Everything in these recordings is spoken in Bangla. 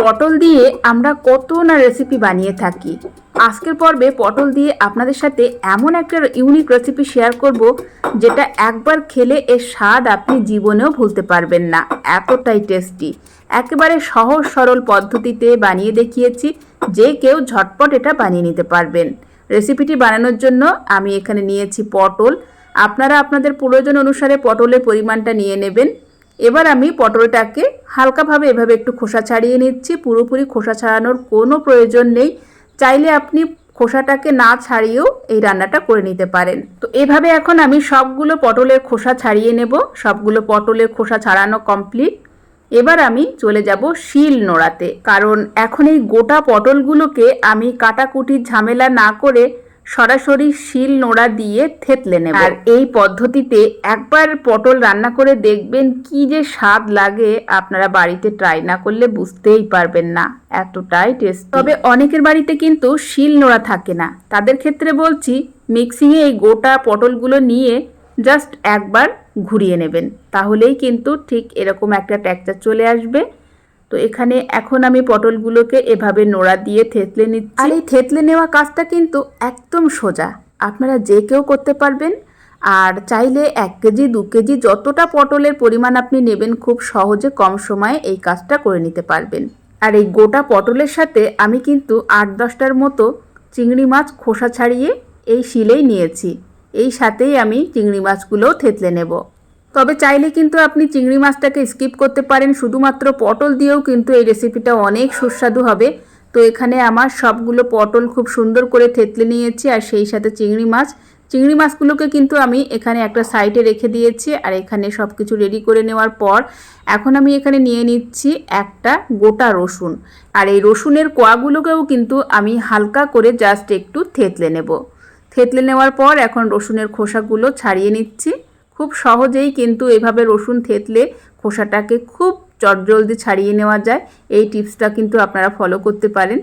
পটল দিয়ে আমরা কত না রেসিপি বানিয়ে থাকি। আজকের পর্বে পটল দিয়ে আপনাদের সাথে এমন একটা ইউনিক রেসিপি শেয়ার করব, যেটা একবার খেলে এর স্বাদ আপনি জীবনেও ভুলতে পারবেন না। এতটাই টেস্টি একেবারে সহজ সরল পদ্ধতিতে বানিয়ে দেখিয়েছি, যে কেউ ঝটপট এটা বানিয়ে নিতে পারবেন। রেসিপিটি বানানোর জন্য আমি এখানে নিয়েছি পটল। আপনারা আপনাদের প্রয়োজন অনুসারে পটলের পরিমাণটা নিয়ে নেবেন। এবার আমি পটলটাকে হালকাভাবে এভাবে একটু খোসা ছাড়িয়ে নিচ্ছি। পুরোপুরি খোসা ছাড়ানোর কোনো প্রয়োজন নেই। চাইলে আপনি খোসাটাকে না ছাড়িয়েও এই রান্নাটা করে নিতে পারেন। তো এভাবে এখন আমি সবগুলো পটলের খোসা ছাড়িয়ে নেব। সবগুলো পটলের খোসা ছাড়ানো কমপ্লিট। এবার আমি চলে যাব শিল নোড়াতে। কারণ এখন এই গোটা পটলগুলোকে আমি কাটাকুটির ঝামেলা না করে সরাসরি শিল নোড়া দিয়ে থেতলে নেব। আর এই পদ্ধতিতে একবার পটল রান্না করে দেখবেন কি যে স্বাদ লাগে আপনারা বাড়িতে ট্রাই না করলে বুঝতেই পারবেন না এতটাই টেস্ট তবে অনেকের বাড়িতে কিন্তু শিল নোড়া থাকে না। তাদের ক্ষেত্রে বলছি মিক্সিংয়ে এই গোটা পটলগুলো নিয়ে জাস্ট একবার ঘুরিয়ে নেবেন। তাহলেই কিন্তু ঠিক এরকম একটা টেক্সচার চলে আসবে। তো এখানে এখন আমি পটলগুলোকে এভাবে নোড়া দিয়ে থেতলে নিচ্ছি। আর এই থেতলে নেওয়া কাজটা কিন্তু একদম সোজা। আপনারা যে কেউ করতে পারবেন। আর চাইলে এক কেজি, দু কেজি যতটা পটলের পরিমাণ আপনি নেবেন, খুব সহজে কম সময়ে এই কাজটা করে নিতে পারবেন। আর এই গোটা পটলের সাথে আমি কিন্তু আট দশটার মতো চিংড়ি মাছ খোসা ছাড়িয়ে এই শিলেই নিয়েছি। এই সাথেই আমি চিংড়ি মাছগুলোও থেতলে নেব। তবে চাইলে কিন্তু আপনি চিংড়ি মাছটাকে স্কিপ করতে পারেন, শুধুমাত্র পটল দিয়েও কিন্তু এই রেসিপিটা অনেক সুস্বাদু হবে। তো এখানে আমার সবগুলো পটল খুব সুন্দর করে থেতলে নিয়েছি আর সেই সাথে চিংড়ি মাছ। চিংড়ি মাছগুলোকে কিন্তু আমি এখানে একটা সাইডে রেখে দিয়েছি আর এখানে সব কিছু রেডি করে নেওয়ার পর এখন আমি এখানে নিয়ে নিচ্ছি একটা গোটা রসুন। আর এই রসুনের কোয়াগুলোকেও কিন্তু আমি হালকা করে জাস্ট একটু থেতলে নেব। থেতলে নেওয়ার পর এখন রসুনের খোসাগুলো ছাড়িয়ে নিচ্ছি। খুব সহজেই কিন্তু এভাবে রসুন থেতলে খোসাটাকে খুব চটজলদি ছাড়িয়ে নেওয়া যায়। এই টিপসটা কিন্তু আপনারা ফলো করতে পারেন।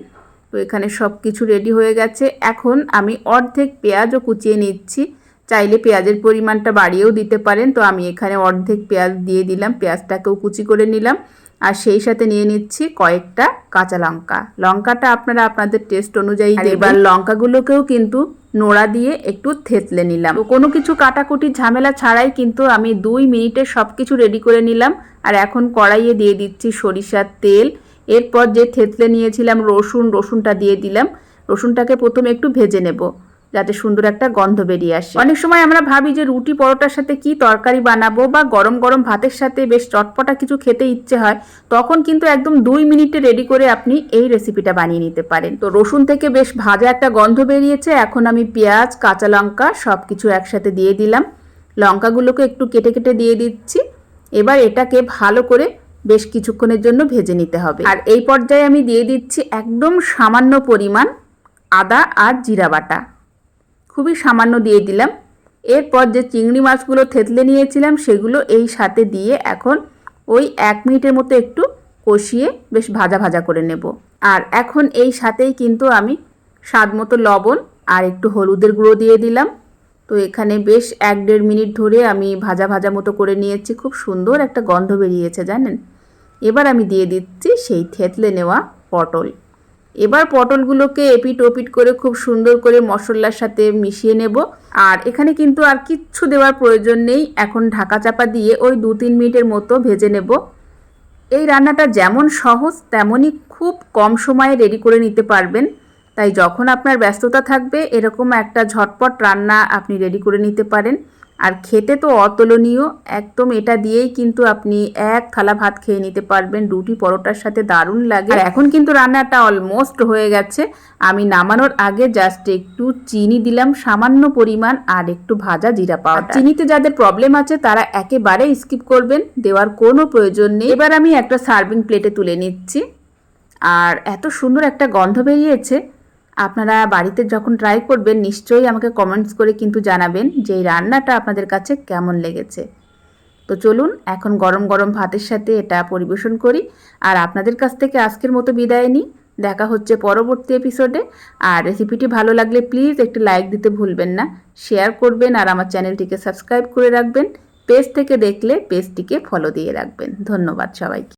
তো এখানে সব কিছু রেডি হয়ে গেছে। এখন আমি অর্ধেক পেঁয়াজও কুচিয়ে নিচ্ছি। চাইলে পেঁয়াজের পরিমাণটা বাড়িয়েও দিতে পারেন। তো আমি এখানে অর্ধেক পেঁয়াজ দিয়ে দিলাম পেঁয়াজটাকেও কুচি করে নিলাম। আর সেই সাথে নিয়ে নিচ্ছি কয়েকটা কাঁচা লঙ্কা। লঙ্কাটা আপনারা আপনাদের টেস্ট অনুযায়ী এবার লঙ্কাগুলোকেও কিন্তু নোড়া দিয়ে একটু থেতলে নিলাম। কোনো কিছু কাটাকুটি ঝামেলা ছাড়াই কিন্তু আমি দুই মিনিটে সব কিছু রেডি করে নিলাম। আর এখন কড়াইয়ে দিয়ে দিচ্ছি সরিষার তেল। এরপর যে থেতলে নিয়েছিলাম রসুন, রসুনটা দিয়ে দিলাম। রসুনটাকে প্রথমে একটু ভেজে নেব। যাতে সুন্দর একটা গন্ধ বেরিয়ে আসে। অনেক সময় আমরা ভাবি যে রুটি পরোটার সাথে কি তরকারি বানাবো বা গরম গরম ভাতের সাথে বেশ চটপটা কিছু খেতে ইচ্ছে হয়, তখন কিন্তু একদম দুই মিনিটে রেডি করে আপনি এই রেসিপিটা বানিয়ে নিতে পারেন। তো রসুন থেকে বেশ ভাজা একটা গন্ধ বেরিয়েছে, এখন আমি পেঁয়াজ, কাঁচা লঙ্কা সব কিছু একসাথে দিয়ে দিলাম। লঙ্কাগুলোকে একটু কেটে কেটে দিয়ে দিচ্ছি। এবার এটাকে ভালো করে বেশ কিছুক্ষণের জন্য ভেজে নিতে হবে। আর এই পর্যায়ে আমি দিয়ে দিচ্ছি একদম সামান্য পরিমাণ আদা আর জিরা বাটা। খুবই সামান্য দিয়ে দিলাম। এরপর যে চিংড়ি মাছগুলো থেতলে নিয়েছিলাম, সেগুলো এই সাথে দিয়ে এখন ওই এক মিনিটের মতো একটু কষিয়ে বেশ ভাজা ভাজা করে নেব। আর এখন এই সাথেই কিন্তু আমি স্বাদ মতো লবণ আর একটু হলুদের গুঁড়ো দিয়ে দিলাম। তো এখানে বেশ এক দেড় মিনিট ধরে আমি ভাজা ভাজা মতো করে নিয়েছি। খুব সুন্দর একটা গন্ধ বেরিয়েছে, জানেন? এবার আমি দিয়ে দিচ্ছি সেই থেতলে নেওয়া পটল। এবার পটলগুলোকে এপিট ওপিট করে খুব সুন্দর করে মশলার সাথে মিশিয়ে নেব। আর এখানে কিন্তু আর কিচ্ছু দেওয়ার প্রয়োজন নেই। এখন ঢাকা চাপা দিয়ে ওই দু তিন মিনিটের মতো ভেজে নেব। এই রান্নাটা যেমন সহজ, তেমনই খুব কম সময়ে রেডি করে নিতে পারবেন। তাই যখন আপনার ব্যস্ততা থাকবে, এরকম একটা ঝটপট রান্না আপনি রেডি করে নিতে পারেন। আর খেতে তো অতুলনীয়। একদম এটা দিয়েই কিন্তু আপনি এক থালা ভাত খেয়ে নিতে পারবেন। রুটি পরোটার সাথে দারুণ লাগে। আর এখন কিন্তু রান্নাটা অলমোস্ট হয়ে গেছে। আমি নামানোর আগে জাস্ট একটু চিনি দিলাম, সামান্য পরিমাণ আর একটু ভাজা জিরা পাউডার। চিনিতে যাদের প্রবলেম আছে, তারা একেবারে স্কিপ করবেন। দেওয়ার কোনো প্রয়োজন নেই। এবার আমি একটা সার্ভিং প্লেটে তুলে নিচ্ছি। আর এত সুন্দর একটা গন্ধ বেরিয়েছে। আপনারা বাড়িতে যখন ট্রাই করবেন, নিশ্চয়ই আমাকে কমেন্টস করে কিন্তু জানাবেন যে এই রান্নাটা আপনাদের কাছে কেমন লেগেছে। তো চলুন, এখন গরম গরম ভাতের সাথে এটা পরিবেশন করি। আর আপনাদের কাছ থেকে আজকের মতো বিদায় নিই। দেখা হচ্ছে পরবর্তী এপিসোডে আর রেসিপিটি ভালো লাগলে প্লিজ একটি লাইক দিতে ভুলবেন না। শেয়ার করবেন আর আমার চ্যানেলটিকে সাবস্ক্রাইব করে রাখবেন। পেজ থেকে দেখলে পেজটিকে ফলো দিয়ে রাখবেন। ধন্যবাদ সবাইকে।